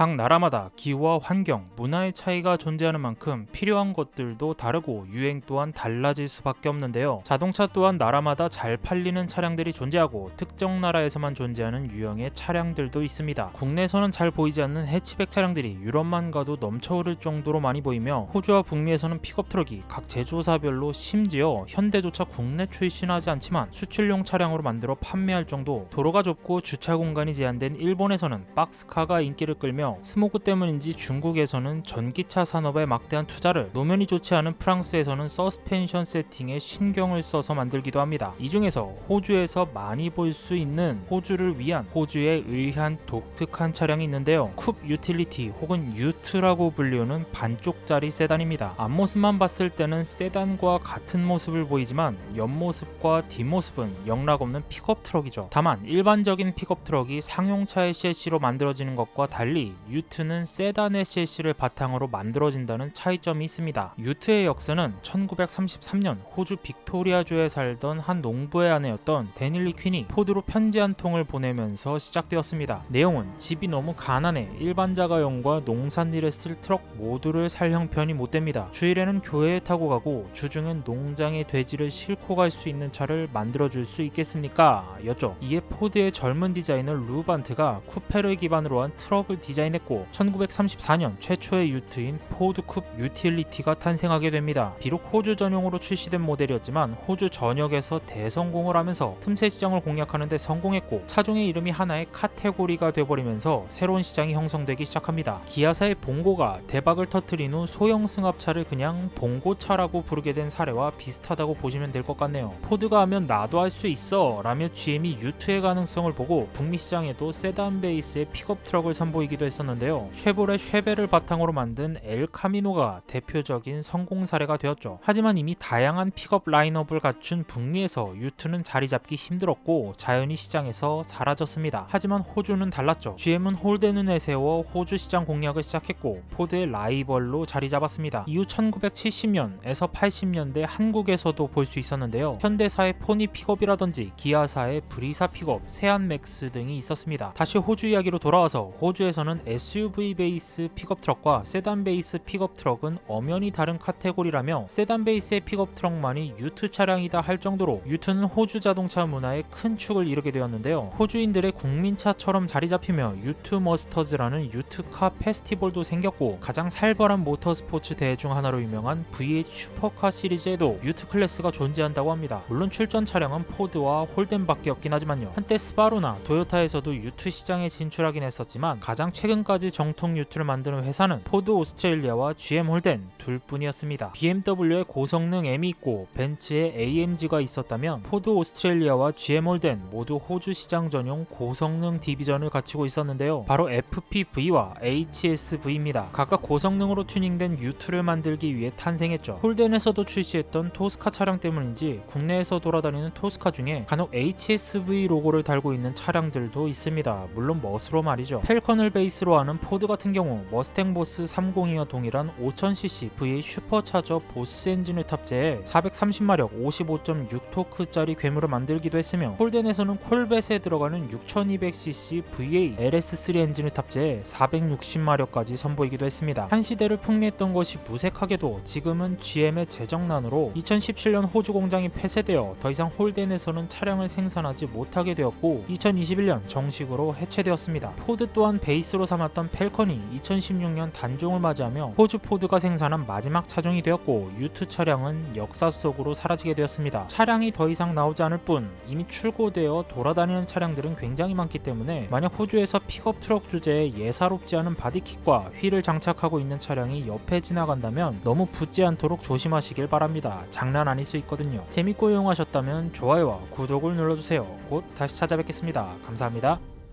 각 나라마다 기후와 환경, 문화의 차이가 존재하는 만큼 필요한 것들도 다르고 유행 또한 달라질 수밖에 없는데요. 자동차 또한 나라마다 잘 팔리는 차량들이 존재하고 특정 나라에서만 존재하는 유형의 차량들도 있습니다. 국내에서는 잘 보이지 않는 해치백 차량들이 유럽만 가도 넘쳐흐를 정도로 많이 보이며 호주와 북미에서는 픽업 트럭이 각 제조사별로 심지어 현대조차 국내 출신하지 않지만 수출용 차량으로 만들어 판매할 정도 도로가 좁고 주차 공간이 제한된 일본에서는 박스카가 인기를 끌며 스모그 때문인지 중국에서는 전기차 산업에 막대한 투자를 노면이 좋지 않은 프랑스에서는 서스펜션 세팅에 신경을 써서 만들기도 합니다. 이 중에서 호주에서 많이 볼 수 있는 호주를 위한 호주에 의한 독특한 차량이 있는데요. 쿱 유틸리티 혹은 유트라고 불리우는 반쪽짜리 세단입니다. 앞모습만 봤을 때는 세단과 같은 모습을 보이지만 옆모습과 뒷모습은 영락없는 픽업 트럭이죠. 다만 일반적인 픽업 트럭이 상용차의 셰시로 만들어지는 것과 달리 유트는 세단의 셰시를 바탕으로 만들어진다는 차이점이 있습니다. 유트의 역사는 1933년 호주 빅토리아주에 살던 한 농부의 아내였던 데닐리 퀸이 포드로 편지 한 통을 보내면서 시작되었습니다. 내용은 집이 너무 가난해 일반 자 가용과 농산일에 쓸 트럭 모두를 살 형편이 못 됩니다. 주일에는 교회에 타고 가고 주중엔 농장의 돼지를 싣고 갈 수 있는 차를 만들어줄 수 있겠습니까? 였죠. 이에 포드의 젊은 디자이너 루반트가 쿠페를 기반으로 한 트럭을 디자인 했고 1934년 최초의 유트인 포드 쿱 유틸리티가 탄생하게 됩니다. 비록 호주 전용으로 출시된 모델이었지만 호주 전역에서 대성공을 하면서 틈새 시장을 공략하는 데 성공했고 차종의 이름이 하나의 카테고리가 돼버리면서 새로운 시장이 형성되기 시작합니다. 기아사의 봉고가 대박을 터트린 후 소형 승합차를 그냥 봉고차라고 부르게 된 사례와 비슷하다고 보시면 될 것 같네요. 포드가 하면 나도 할 수 있어 라며 GM이 유트의 가능성을 보고 북미 시장에도 세단 베이스의 픽업 트럭을 선보이기도 했 었는데요. 쉐보레 쉐베를 바탕으로 만든 엘 카미노가 대표적인 성공 사례가 되었죠. 하지만 이미 다양한 픽업 라인업을 갖춘 북미에서 유트는 자리 잡기 힘들었고 자연히 시장에서 사라졌습니다. 하지만 호주는 달랐죠. GM은 홀덴을 내세워 호주 시장 공략을 시작했고 포드의 라이벌로 자리 잡았습니다. 이후 1970년에서 80년대 한국에서도 볼 수 있었는데요. 현대사의 포니 픽업이라든지 기아사의 브리사 픽업, 세안 맥스 등이 있었습니다. 다시 호주 이야기로 돌아와서 호주에서는 SUV 베이스 픽업 트럭과 세단 베이스 픽업 트럭은 엄연히 다른 카테고리라며 세단 베이스의 픽업 트럭만이 유트 차량이다 할 정도로 유트는 호주 자동차 문화의 큰 축을 이루게 되었는데요. 호주인들의 국민차처럼 자리 잡히며 유트 머스터즈라는 유트카 페스티벌도 생겼고 가장 살벌한 모터스포츠 대회 중 하나로 유명한 V8 슈퍼카 시리즈에도 유트 클래스가 존재한다고 합니다. 물론 출전 차량은 포드와 홀덴밖에 없긴 하지만요. 한때 스바루나 도요타에서도 유트 시장에 진출하긴 했었지만 가장 최근 까지 정통 유트를 만드는 회사는 포드 오스트레일리아와 GM 홀덴 둘뿐이었습니다. BMW의 고성능 M이 있고 벤츠의 AMG가 있었다면 포드 오스트레일리아와 GM 홀덴 모두 호주 시장 전용 고성능 디비전을 갖추고 있었는데요. 바로 FPV와 HSV입니다. 각각 고성능으로 튜닝된 유트를 만들기 위해 탄생했죠. 홀덴에서도 출시했던 토스카 차량 때문인지 국내에서 돌아다니는 토스카 중에 간혹 HSV 로고를 달고 있는 차량들도 있습니다. 물론 멋으로 말이죠. 펠컨을 베이스 로 하는 포드 같은 경우 머스탱 보스 302와 동일한 5000cc V8 슈퍼차저 보스 엔진을 탑재해 430마력 55.6토크짜리 괴물을 만들기도 했으며 홀덴에서는 콜벳에 들어가는 6200cc V8 LS3 엔진을 탑재해 460마력까지 선보이기도 했습니다. 한 시대를 풍미했던 것이 무색하게도 지금은 GM의 재정난으로 2017년 호주 공장이 폐쇄되어 더 이상 홀덴에서는 차량을 생산하지 못하게 되었고 2021년 정식으로 해체되었습니다. 포드 또한 베이스로 삼았던 펠컨이 2016년 단종을 맞이하며 호주 포드가 생산한 마지막 차종이 되었고 유트 차량은 역사 속으로 사라지게 되었습니다. 차량이 더 이상 나오지 않을 뿐 이미 출고되어 돌아다니는 차량들은 굉장히 많기 때문에 만약 호주에서 픽업 트럭 주제에 예사롭지 않은 바디킷과 휠을 장착하고 있는 차량이 옆에 지나간다면 너무 붙지 않도록 조심하시길 바랍니다. 장난 아닐 수 있거든요. 재밌고 유용하셨다면 좋아요와 구독을 눌러주세요. 곧 다시 찾아뵙겠습니다. 감사합니다.